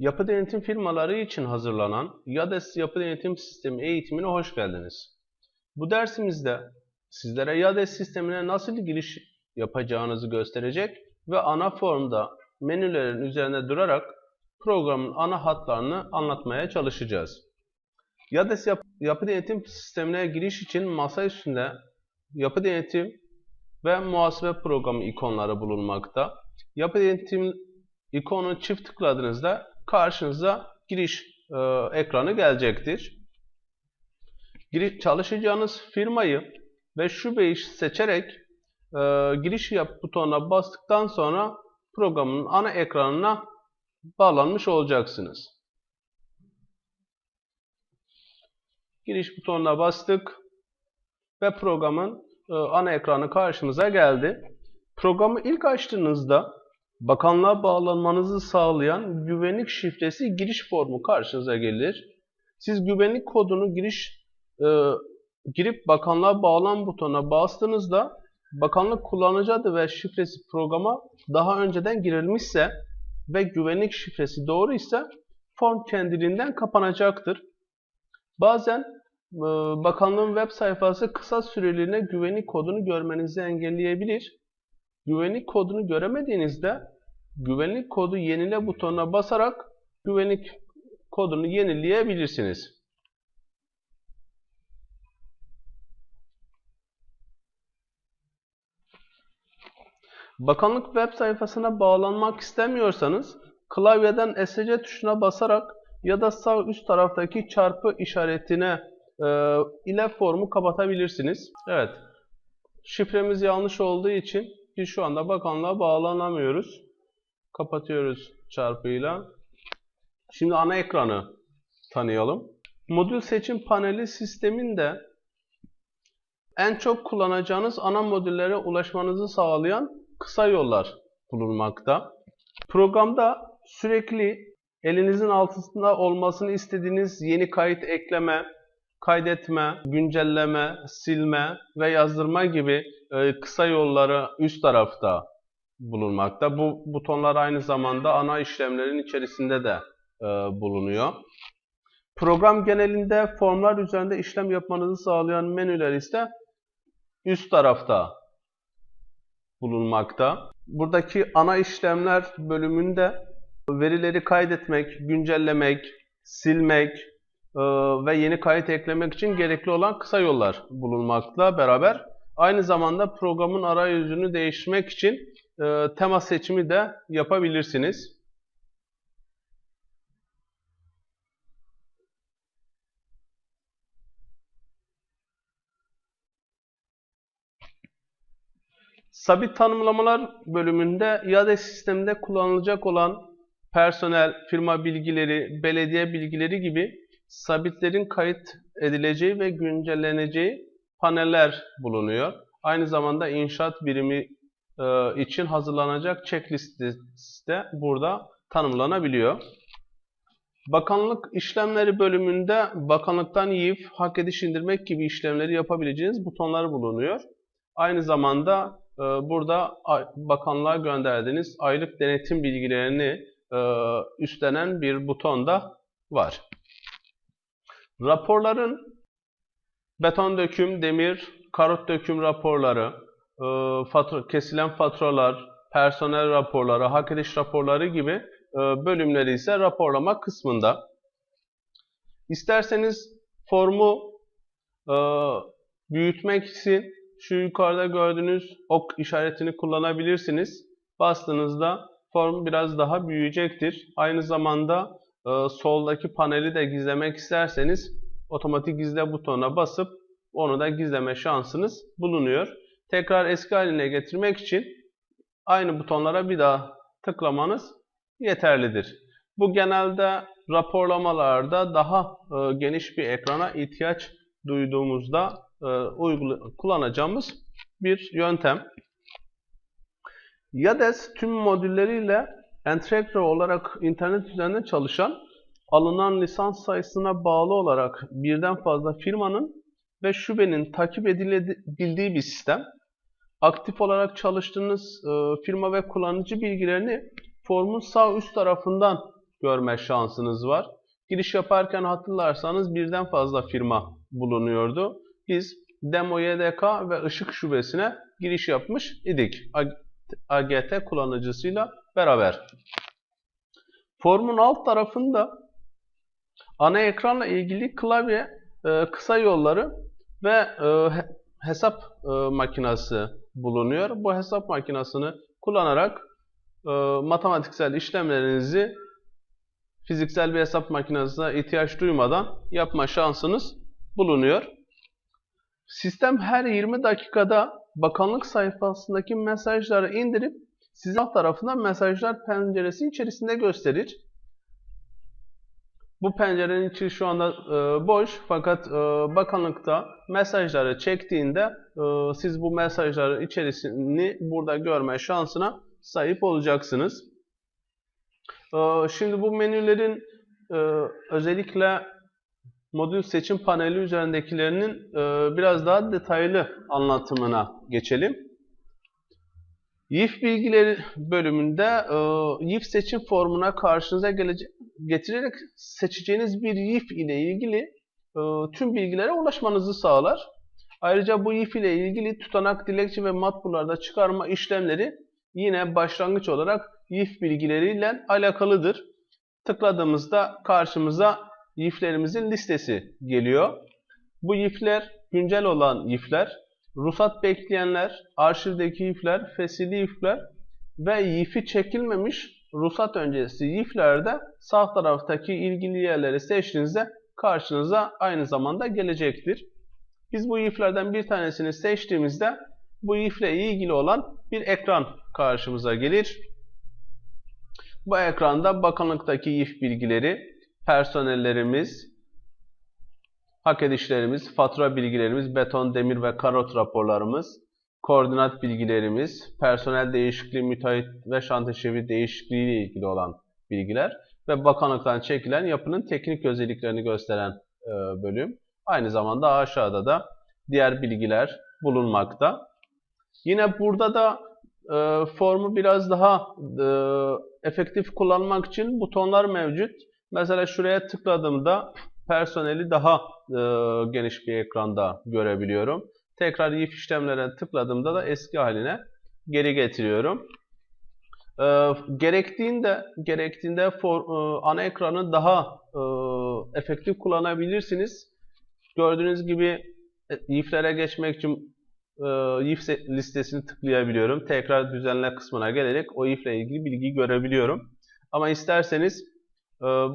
Yapı denetim firmaları için hazırlanan YADES Yapı Denetim Sistemi eğitimine hoş geldiniz. Bu dersimizde sizlere YADES sistemine nasıl giriş yapacağınızı gösterecek ve ana formda menülerin üzerine durarak programın ana hatlarını anlatmaya çalışacağız. YADES yap yapı denetim sistemine giriş için masa üstünde yapı denetim ve muhasebe programı ikonları bulunmakta. Yapı denetim ikonu çift tıkladığınızda karşınıza giriş e, ekranı gelecektir. Giriş, çalışacağınız firmayı ve şubeyi seçerek e, giriş yap butonuna bastıktan sonra programın ana ekranına bağlanmış olacaksınız. Giriş butonuna bastık ve programın e, ana ekranı karşımıza geldi. Programı ilk açtığınızda bakanlığa bağlanmanızı sağlayan güvenlik şifresi giriş formu karşınıza gelir. Siz güvenlik kodunu giriş e, girip bakanlığa bağlan butonuna bastığınızda bakanlık kullanıcı adı ve şifresi programa daha önceden girilmişse ve güvenlik şifresi doğru ise form kendiliğinden kapanacaktır. Bazen e, bakanlığın web sayfası kısa süreliğine güvenlik kodunu görmenizi engelleyebilir. Güvenlik kodunu göremediğinizde güvenlik kodu yenile butonuna basarak güvenlik kodunu yenileyebilirsiniz. Bakanlık web sayfasına bağlanmak istemiyorsanız klavyeden SC tuşuna basarak ya da sağ üst taraftaki çarpı işaretine e, ile formu kapatabilirsiniz. Evet. Şifremiz yanlış olduğu için biz şu anda bakanlığa bağlanamıyoruz. Kapatıyoruz çarpıyla. Şimdi ana ekranı tanıyalım. Modül seçim paneli sisteminde en çok kullanacağınız ana modüllere ulaşmanızı sağlayan kısa yollar bulunmakta. Programda sürekli elinizin altında olmasını istediğiniz yeni kayıt ekleme, kaydetme, güncelleme, silme ve yazdırma gibi e, kısa yolları üst tarafta bulunmakta. Bu butonlar aynı zamanda ana işlemlerin içerisinde de e, bulunuyor. Program genelinde formlar üzerinde işlem yapmanızı sağlayan menüler ise üst tarafta bulunmakta. Buradaki ana işlemler bölümünde verileri kaydetmek, güncellemek, silmek ve yeni kayıt eklemek için gerekli olan kısa yollar bulunmakla beraber aynı zamanda programın arayüzünü değiştirmek için e, tema seçimi de yapabilirsiniz. Sabit tanımlamalar bölümünde iade sisteminde kullanılacak olan personel, firma bilgileri, belediye bilgileri gibi sabitlerin kayıt edileceği ve güncelleneceği paneller bulunuyor. Aynı zamanda inşaat birimi e, için hazırlanacak checklist de burada tanımlanabiliyor. Bakanlık işlemleri bölümünde bakanlıktan yiyip hak ediş indirmek gibi işlemleri yapabileceğiniz butonlar bulunuyor. Aynı zamanda e, burada bakanlığa gönderdiğiniz aylık denetim bilgilerini e, üstlenen bir buton da var. Raporların beton döküm, demir, karot döküm raporları, e, fatura, kesilen faturalar, personel raporları, hak ediş raporları gibi e, bölümleri ise raporlama kısmında. İsterseniz formu e, büyütmek için şu yukarıda gördüğünüz ok işaretini kullanabilirsiniz. Bastığınızda form biraz daha büyüyecektir. Aynı zamanda e, soldaki paneli de gizlemek isterseniz otomatik gizle butonuna basıp onu da gizleme şansınız bulunuyor. Tekrar eski haline getirmek için aynı butonlara bir daha tıklamanız yeterlidir. Bu genelde raporlamalarda daha e, geniş bir ekrana ihtiyaç duyduğumuzda e, kullanacağımız bir yöntem. YADES tüm modülleriyle entegre olarak internet üzerinde çalışan alınan lisans sayısına bağlı olarak birden fazla firmanın ve şubenin takip edilebildiği bir sistem. Aktif olarak çalıştığınız e, firma ve kullanıcı bilgilerini formun sağ üst tarafından görme şansınız var. Giriş yaparken hatırlarsanız birden fazla firma bulunuyordu. Biz Demo YDK ve Işık Şubesi'ne giriş yapmış idik. AGT kullanıcısıyla beraber. Formun alt tarafında ana ekranla ilgili klavye, e, kısa yolları ve e, hesap e, makinesi bulunuyor. Bu hesap makinesini kullanarak matematiksel işlemlerinizi fiziksel bir hesap makinesine ihtiyaç duymadan yapma şansınız bulunuyor. Sistem her 20 dakikada bakanlık sayfasındaki mesajları indirip size alt tarafından mesajlar penceresi içerisinde gösterir. Bu pencerenin içi şu anda e, boş fakat e, bakanlıkta mesajları çektiğinde e, siz bu mesajların içerisini burada görme şansına sahip olacaksınız. E, şimdi bu menülerin e, özellikle modül seçim paneli üzerindekilerinin e, biraz daha detaylı anlatımına geçelim. YIF bilgileri bölümünde e, YIF seçim formuna karşınıza getirerek seçeceğiniz bir YIF ile ilgili e, tüm bilgilere ulaşmanızı sağlar. Ayrıca bu YIF ile ilgili tutanak, dilekçe ve matbularda çıkarma işlemleri yine başlangıç olarak YIF bilgileriyle alakalıdır. Tıkladığımızda karşımıza yiflerimizin listesi geliyor. Bu yifler güncel olan yifler, ruhsat bekleyenler, arşivdeki yifler, fesili yifler ve yifi çekilmemiş ruhsat öncesi yiflerde sağ taraftaki ilgili yerleri seçtiğinizde karşınıza aynı zamanda gelecektir. Biz bu yiflerden bir tanesini seçtiğimizde bu yifle ilgili olan bir ekran karşımıza gelir. Bu ekranda bakanlıktaki yif bilgileri, personellerimiz, hak edişlerimiz, fatura bilgilerimiz, beton, demir ve karot raporlarımız, koordinat bilgilerimiz, personel değişikliği, müteahhit ve şantiyevi değişikliği ile ilgili olan bilgiler ve bakanlıktan çekilen yapının teknik özelliklerini gösteren e, bölüm. Aynı zamanda aşağıda da diğer bilgiler bulunmakta. Yine burada da e, formu biraz daha e, efektif kullanmak için butonlar mevcut. Mesela şuraya tıkladığımda personeli daha e, geniş bir ekranda görebiliyorum. Tekrar if işlemlerine tıkladığımda da eski haline geri getiriyorum. E, gerektiğinde gerektiğinde for, e, ana ekranı daha e, efektif kullanabilirsiniz. Gördüğünüz gibi e, if'lere geçmek için e, if listesini tıklayabiliyorum. Tekrar düzenle kısmına gelerek o if ile ilgili bilgiyi görebiliyorum. Ama isterseniz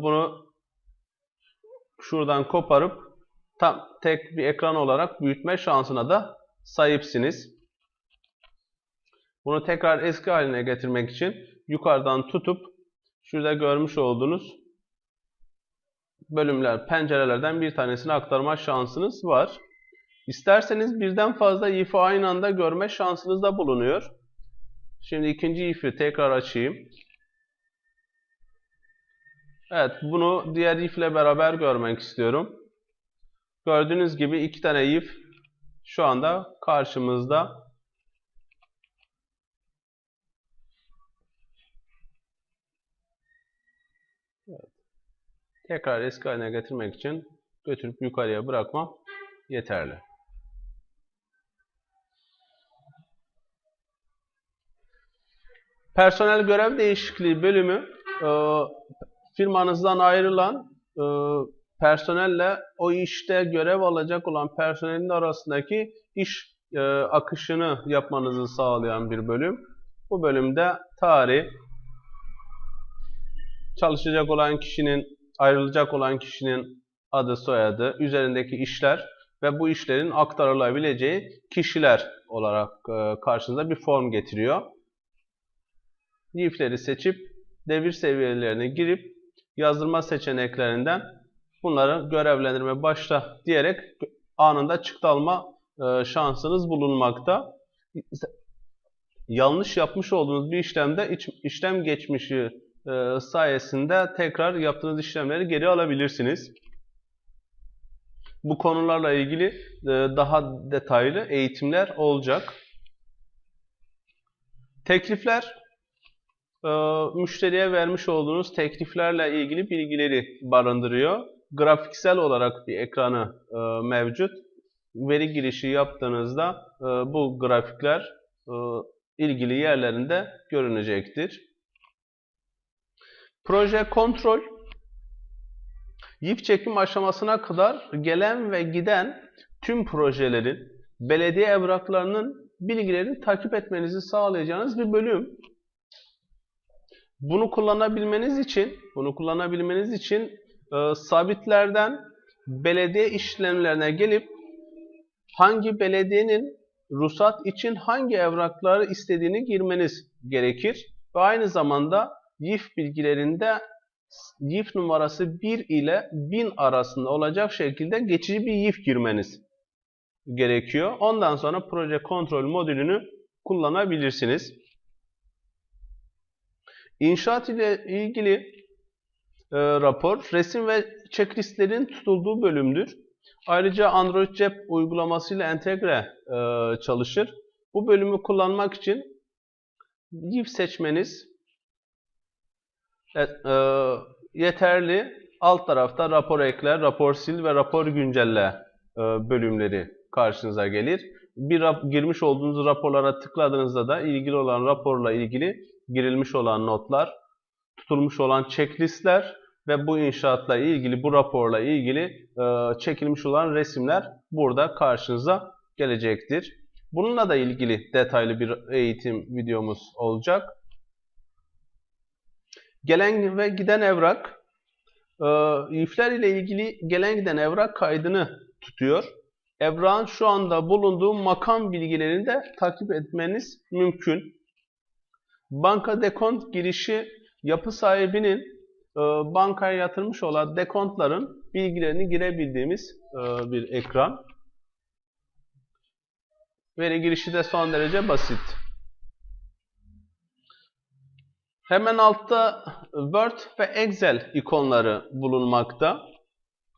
bunu şuradan koparıp tam tek bir ekran olarak büyütme şansına da sahipsiniz. Bunu tekrar eski haline getirmek için yukarıdan tutup şurada görmüş olduğunuz bölümler, pencerelerden bir tanesini aktarma şansınız var. İsterseniz birden fazla if'i aynı anda görme şansınız da bulunuyor. Şimdi ikinci if'i tekrar açayım. Evet, bunu diğer if ile beraber görmek istiyorum. Gördüğünüz gibi iki tane if şu anda karşımızda. Evet. Tekrar eski haline getirmek için götürüp yukarıya bırakmam yeterli. Personel görev değişikliği bölümü e, firmanızdan ayrılan e, personelle o işte görev alacak olan personelin arasındaki iş e, akışını yapmanızı sağlayan bir bölüm. Bu bölümde tarih, çalışacak olan kişinin, ayrılacak olan kişinin adı, soyadı, üzerindeki işler ve bu işlerin aktarılabileceği kişiler olarak e, karşınıza bir form getiriyor. Lifleri seçip devir seviyelerine girip yazdırma seçeneklerinden bunları görevlendirme başla diyerek anında çıktı alma e, şansınız bulunmakta. Yanlış yapmış olduğunuz bir işlemde işlem geçmişi e, sayesinde tekrar yaptığınız işlemleri geri alabilirsiniz. Bu konularla ilgili e, daha detaylı eğitimler olacak. Teklifler müşteriye vermiş olduğunuz tekliflerle ilgili bilgileri barındırıyor. Grafiksel olarak bir ekranı e, mevcut. Veri girişi yaptığınızda e, bu grafikler e, ilgili yerlerinde görünecektir. Proje kontrol yif çekim aşamasına kadar gelen ve giden tüm projelerin belediye evraklarının bilgilerini takip etmenizi sağlayacağınız bir bölüm. Bunu kullanabilmeniz için, bunu kullanabilmeniz için e, sabitlerden belediye işlemlerine gelip hangi belediyenin ruhsat için hangi evrakları istediğini girmeniz gerekir. Ve aynı zamanda YIF bilgilerinde YIF numarası 1 ile 1000 arasında olacak şekilde geçici bir YIF girmeniz gerekiyor. Ondan sonra proje kontrol modülünü kullanabilirsiniz. İnşaat ile ilgili e, rapor, resim ve checklistlerin tutulduğu bölümdür. Ayrıca Android cep uygulamasıyla entegre e, çalışır. Bu bölümü kullanmak için GIF seçmeniz evet, e, yeterli. Alt tarafta rapor ekle, rapor sil ve rapor güncelle e, bölümleri karşınıza gelir. Bir rap, girmiş olduğunuz raporlara tıkladığınızda da ilgili olan raporla ilgili girilmiş olan notlar, tutulmuş olan checklistler ve bu inşaatla ilgili, bu raporla ilgili e, çekilmiş olan resimler burada karşınıza gelecektir. Bununla da ilgili detaylı bir eğitim videomuz olacak. Gelen ve giden evrak, e, ifler ile ilgili gelen giden evrak kaydını tutuyor. Evrağın şu anda bulunduğu makam bilgilerini de takip etmeniz mümkün. Banka dekont girişi yapı sahibinin e, bankaya yatırmış olan dekontların bilgilerini girebildiğimiz e, bir ekran. Veri girişi de son derece basit. Hemen altta Word ve Excel ikonları bulunmakta.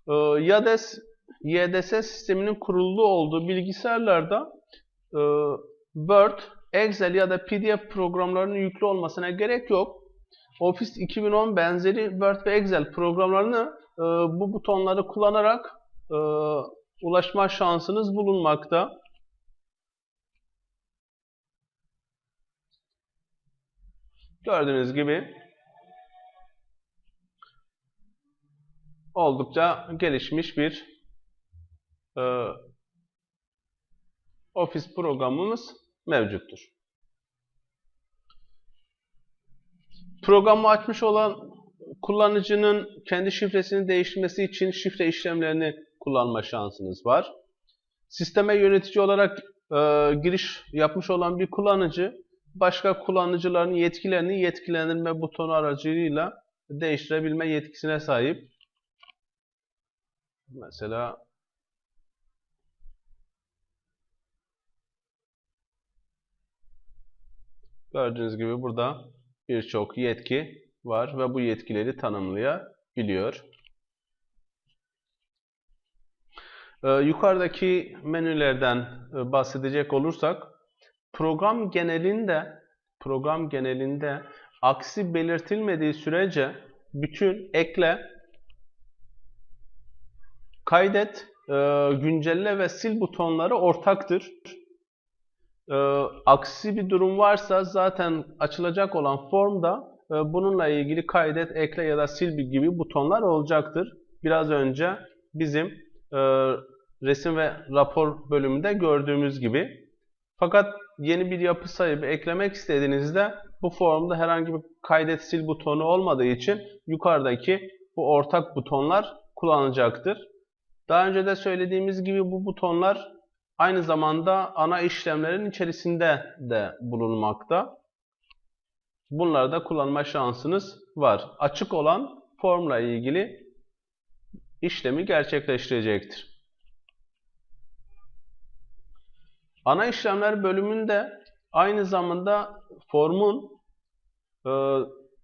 E, YADES, YDS sisteminin kurulu olduğu bilgisayarlarda Word, Excel ya da PDF programlarının yüklü olmasına gerek yok. Office 2010 benzeri Word ve Excel programlarını e, bu butonları kullanarak e, ulaşma şansınız bulunmakta. Gördüğünüz gibi oldukça gelişmiş bir e, Office programımız mevcuttur. Programı açmış olan kullanıcının kendi şifresini değiştirmesi için şifre işlemlerini kullanma şansınız var. Sisteme yönetici olarak e, giriş yapmış olan bir kullanıcı başka kullanıcıların yetkilerini yetkilendirme butonu aracılığıyla değiştirebilme yetkisine sahip. Mesela gördüğünüz gibi burada birçok yetki var ve bu yetkileri tanımlayabiliyor. Ee, yukarıdaki menülerden e, bahsedecek olursak program genelinde program genelinde aksi belirtilmediği sürece bütün ekle, kaydet, e, güncelle ve sil butonları ortaktır. E, aksi bir durum varsa zaten açılacak olan formda e, bununla ilgili kaydet, ekle ya da sil gibi butonlar olacaktır. Biraz önce bizim e, resim ve rapor bölümünde gördüğümüz gibi. Fakat yeni bir yapı sahibi eklemek istediğinizde bu formda herhangi bir kaydet sil butonu olmadığı için yukarıdaki bu ortak butonlar kullanılacaktır. Daha önce de söylediğimiz gibi bu butonlar aynı zamanda ana işlemlerin içerisinde de bulunmakta. Bunları da kullanma şansınız var. Açık olan formla ilgili işlemi gerçekleştirecektir. Ana işlemler bölümünde aynı zamanda formun e,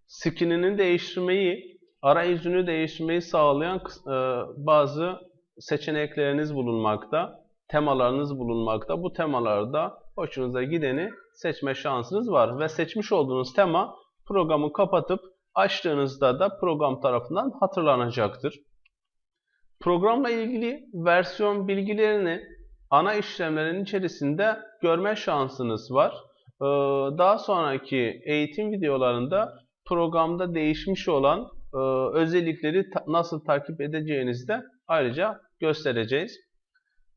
skinini değiştirmeyi, arayüzünü değiştirmeyi sağlayan e, bazı seçenekleriniz bulunmakta, temalarınız bulunmakta. Bu temalarda hoşunuza gideni seçme şansınız var ve seçmiş olduğunuz tema Programı kapatıp açtığınızda da program tarafından hatırlanacaktır. Programla ilgili versiyon bilgilerini ana işlemlerin içerisinde görme şansınız var. Ee, Daha sonraki eğitim videolarında programda değişmiş olan e, özellikleri nasıl takip edeceğinizi de ayrıca göstereceğiz.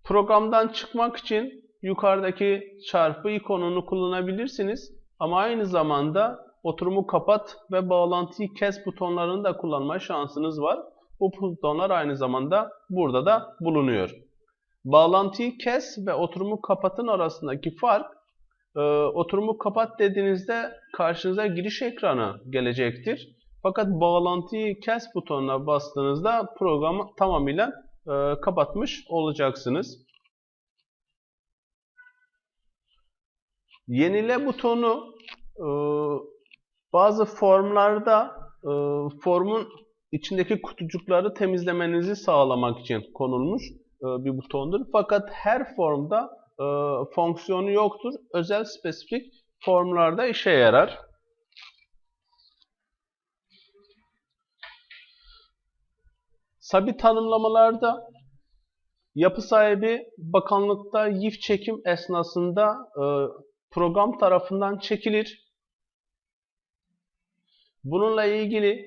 Programdan çıkmak için yukarıdaki çarpı ikonunu kullanabilirsiniz. Ama aynı zamanda oturumu kapat ve bağlantıyı kes butonlarını da kullanma şansınız var. Bu butonlar aynı zamanda burada da bulunuyor. Bağlantıyı kes ve oturumu kapatın arasındaki fark e, oturumu kapat dediğinizde karşınıza giriş ekranı gelecektir. Fakat bağlantıyı kes butonuna bastığınızda programı tamamıyla e, kapatmış olacaksınız. Yenile butonu e, bazı formlarda e, formun içindeki kutucukları temizlemenizi sağlamak için konulmuş bir butondur. Fakat her formda fonksiyonu yoktur. Özel spesifik formlarda işe yarar. Sabit tanımlamalarda yapı sahibi bakanlıkta yif çekim esnasında e, program tarafından çekilir. Bununla ilgili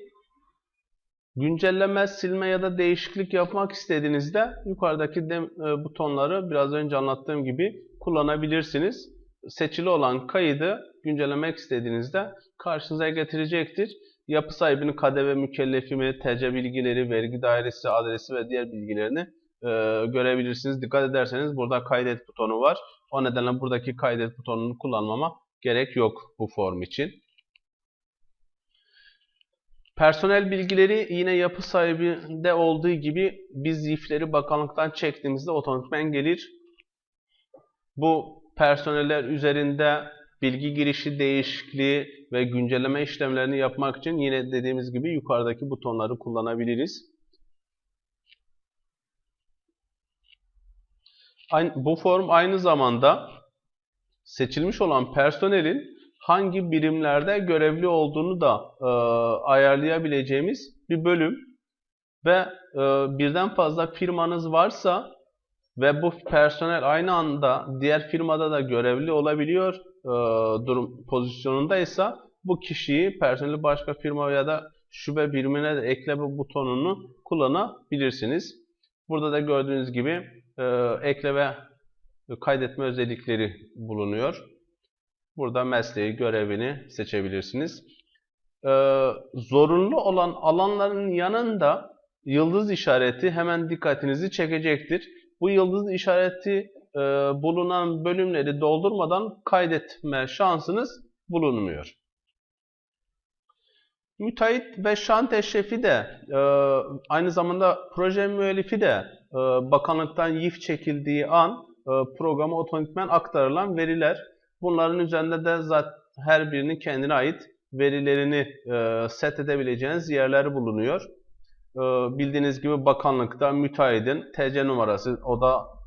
güncelleme, silme ya da değişiklik yapmak istediğinizde yukarıdaki dem- e, butonları biraz önce anlattığım gibi kullanabilirsiniz. Seçili olan kaydı güncellemek istediğinizde karşınıza getirecektir. Yapı sahibinin KDV mükellefi mi, TC bilgileri, vergi dairesi, adresi ve diğer bilgilerini e, görebilirsiniz. Dikkat ederseniz burada kaydet butonu var. O nedenle buradaki kaydet butonunu kullanmama gerek yok bu form için. Personel bilgileri yine yapı sahibinde olduğu gibi biz yifleri bakanlıktan çektiğimizde otomatikman gelir. Bu personeller üzerinde bilgi girişi değişikliği ve güncelleme işlemlerini yapmak için yine dediğimiz gibi yukarıdaki butonları kullanabiliriz. Bu form aynı zamanda seçilmiş olan personelin hangi birimlerde görevli olduğunu da e, ayarlayabileceğimiz bir bölüm ve e, birden fazla firmanız varsa ve bu personel aynı anda diğer firmada da görevli olabiliyor e, durum pozisyonundaysa bu kişiyi personeli başka firma ya da şube birimine de ekleme butonunu kullanabilirsiniz. Burada da gördüğünüz gibi e, ekle kaydetme özellikleri bulunuyor. Burada mesleği, görevini seçebilirsiniz. Ee, zorunlu olan alanların yanında yıldız işareti hemen dikkatinizi çekecektir. Bu yıldız işareti e, bulunan bölümleri doldurmadan kaydetme şansınız bulunmuyor. Müteahhit ve şantiye şefi de e, aynı zamanda proje müellifi de e, bakanlıktan yif çekildiği an e, programa otomatikman aktarılan veriler. Bunların üzerinde de zaten her birinin kendine ait verilerini e, set edebileceğiniz yerler bulunuyor. E, bildiğiniz gibi bakanlıkta müteahhidin TC numarası, oda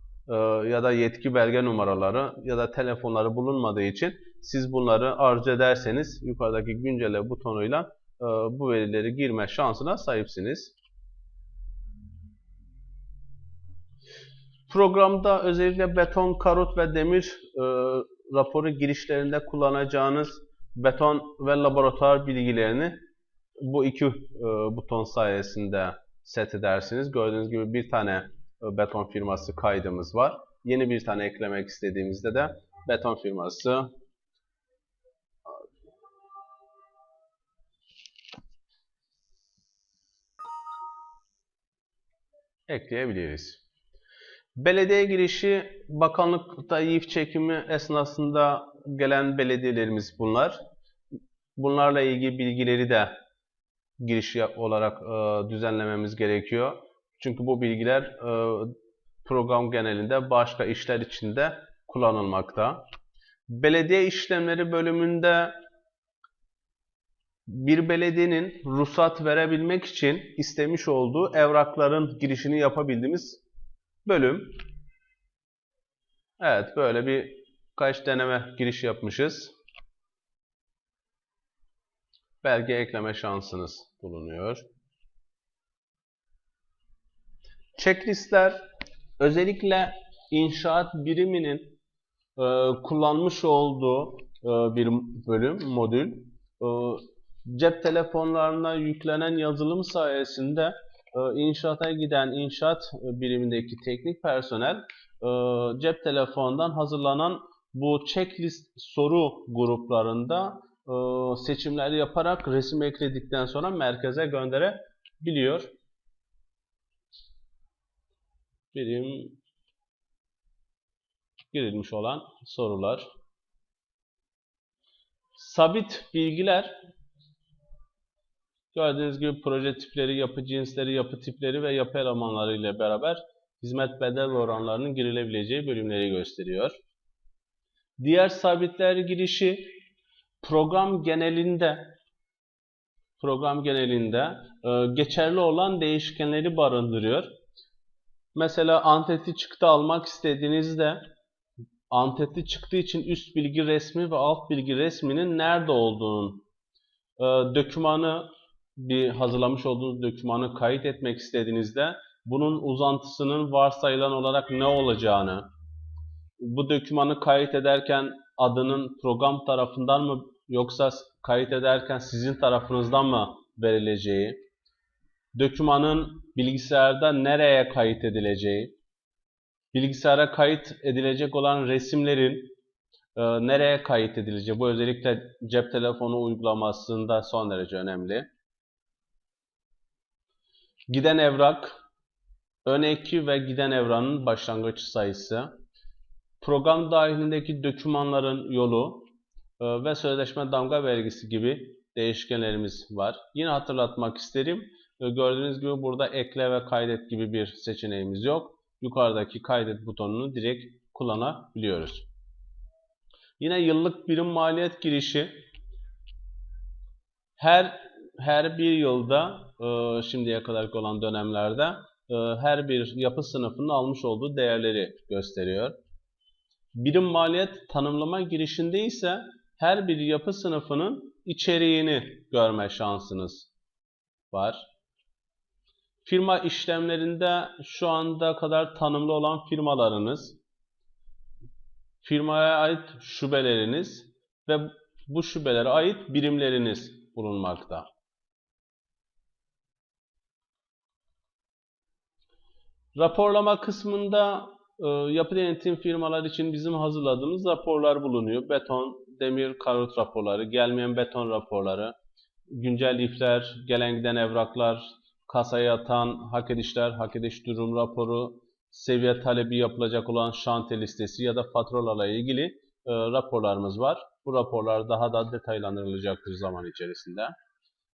ya da yetki belge numaraları ya da telefonları bulunmadığı için siz bunları arzu ederseniz yukarıdaki güncelle butonuyla e, bu verileri girme şansına sahipsiniz. Programda özellikle beton, karot ve demir e, raporu girişlerinde kullanacağınız beton ve laboratuvar bilgilerini bu iki e, buton sayesinde set edersiniz. Gördüğünüz gibi bir tane beton firması kaydımız var. Yeni bir tane eklemek istediğimizde de beton firması ekleyebiliriz. Belediye girişi bakanlıkta yif çekimi esnasında gelen belediyelerimiz bunlar. Bunlarla ilgili bilgileri de giriş olarak e, düzenlememiz gerekiyor. Çünkü bu bilgiler e, program genelinde başka işler içinde kullanılmakta. Belediye işlemleri bölümünde bir belediyenin ruhsat verebilmek için istemiş olduğu evrakların girişini yapabildiğimiz bölüm. Evet, böyle bir kaç deneme giriş yapmışız. belge ekleme şansınız bulunuyor. Checklistler özellikle inşaat biriminin e, kullanmış olduğu e, bir bölüm, modül. E, cep telefonlarına yüklenen yazılım sayesinde e, inşaata giden inşaat birimindeki teknik personel e, cep telefonundan hazırlanan bu checklist soru gruplarında e, seçimleri yaparak resim ekledikten sonra merkeze gönderebiliyor. Birim girilmiş olan sorular. Sabit bilgiler gördüğünüz gibi proje tipleri, yapı cinsleri, yapı tipleri ve yapı elemanları ile beraber hizmet bedel oranlarının girilebileceği bölümleri gösteriyor. Diğer sabitler girişi program genelinde program genelinde e, geçerli olan değişkenleri barındırıyor. Mesela anteti çıktı almak istediğinizde antetli çıktığı için üst bilgi resmi ve alt bilgi resminin nerede olduğunun e, dokümanı bir hazırlamış olduğunuz dokümanı kayıt etmek istediğinizde bunun uzantısının varsayılan olarak ne olacağını, bu dokümanı kayıt ederken adının program tarafından mı yoksa kayıt ederken sizin tarafınızdan mı verileceği, dokümanın bilgisayarda nereye kayıt edileceği, bilgisayara kayıt edilecek olan resimlerin e, nereye kayıt edileceği, bu özellikle cep telefonu uygulamasında son derece önemli. Giden evrak, ön eki ve giden evranın başlangıç sayısı, program dahilindeki dokümanların yolu e, ve sözleşme damga vergisi gibi değişkenlerimiz var. Yine hatırlatmak isterim. Gördüğünüz gibi burada ekle ve kaydet gibi bir seçeneğimiz yok. Yukarıdaki kaydet butonunu direkt kullanabiliyoruz. Yine yıllık birim maliyet girişi her her bir yılda e, şimdiye kadar olan dönemlerde e, her bir yapı sınıfının almış olduğu değerleri gösteriyor. Birim maliyet tanımlama girişinde ise her bir yapı sınıfının içeriğini görme şansınız var. Firma işlemlerinde şu anda kadar tanımlı olan firmalarınız, firmaya ait şubeleriniz ve bu şubelere ait birimleriniz bulunmakta. Raporlama kısmında e, yapı denetim firmalar için bizim hazırladığımız raporlar bulunuyor. Beton, demir, karot raporları, gelmeyen beton raporları, güncel ifler, gelen giden evraklar, kasaya atan hak edişler, hak ediş durum raporu, seviye talebi yapılacak olan şantiye listesi ya da faturalarla ilgili e, raporlarımız var. Bu raporlar daha da detaylandırılacaktır zaman içerisinde.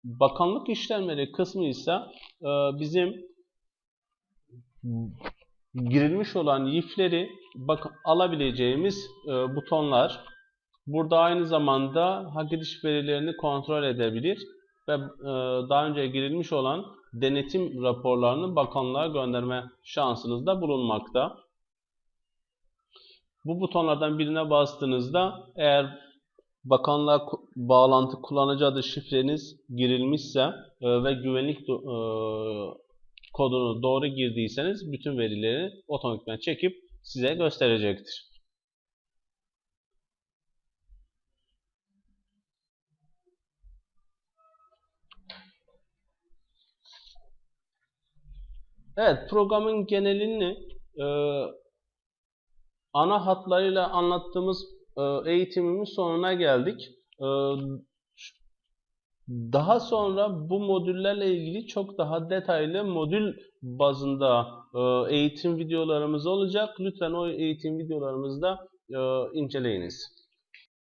Bakanlık işlemleri kısmı ise e, bizim girilmiş olan yifleri alabileceğimiz e, butonlar. Burada aynı zamanda hak ediş verilerini kontrol edebilir ve e, daha önce girilmiş olan denetim raporlarını bakanlığa gönderme şansınız da bulunmakta. Bu butonlardan birine bastığınızda eğer bakanlığa bağlantı kullanıcı adı şifreniz girilmişse e, ve güvenlik e, kodunu doğru girdiyseniz bütün verileri otomatikman çekip size gösterecektir. Evet, programın genelini e, ana hatlarıyla anlattığımız e, eğitimimin sonuna geldik. E, daha sonra bu modüllerle ilgili çok daha detaylı modül bazında e, eğitim videolarımız olacak. Lütfen o eğitim videolarımızda e, inceleyiniz.